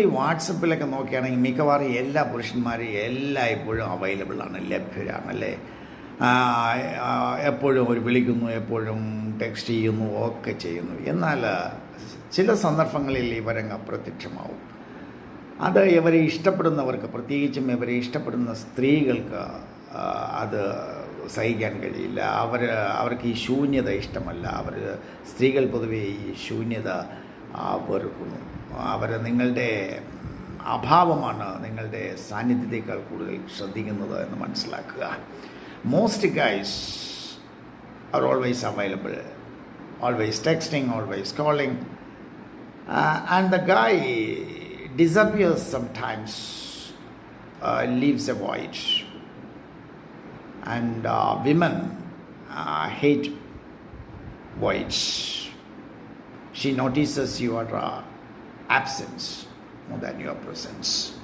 ഈ വാട്സപ്പിലൊക്കെ നോക്കുകയാണെങ്കിൽ മിക്കവാറും എല്ലാ പുരുഷന്മാരും എല്ലാ ഇപ്പോഴും അവൈലബിൾ ആണ് ലഭ്യരാണ് അല്ലേ എപ്പോഴും അവർ വിളിക്കുന്നു എപ്പോഴും ടെക്സ്റ്റ് ചെയ്യുന്നു ഒക്കെ ചെയ്യുന്നു. എന്നാൽ ചില സന്ദർഭങ്ങളിൽ ഇവരങ്ങ് അപ്രത്യക്ഷമാവും. അത് ഇവരെ ഇഷ്ടപ്പെടുന്നവർക്ക് പ്രത്യേകിച്ചും ഇവരെ ഇഷ്ടപ്പെടുന്ന സ്ത്രീകൾക്ക് അത് സഹിക്കാൻ കഴിയില്ല. അവർ അവർക്ക് ഈ ശൂന്യത ഇഷ്ടമല്ല. അവർ സ്ത്രീകൾ പൊതുവേ ഈ ശൂന്യത വെറുക്കുന്നു. അവർ നിങ്ങളുടെ അഭാവമാണ് നിങ്ങളുടെ സാന്നിധ്യത്തേക്കാൾ കൂടുതൽ ശ്രദ്ധിക്കുന്നത് എന്ന് മനസ്സിലാക്കുക most guys are always available always texting, always calling. Uh, and the guy disappears sometimes, uh, leaves a void. And uh, women uh, hate absence more than your presence.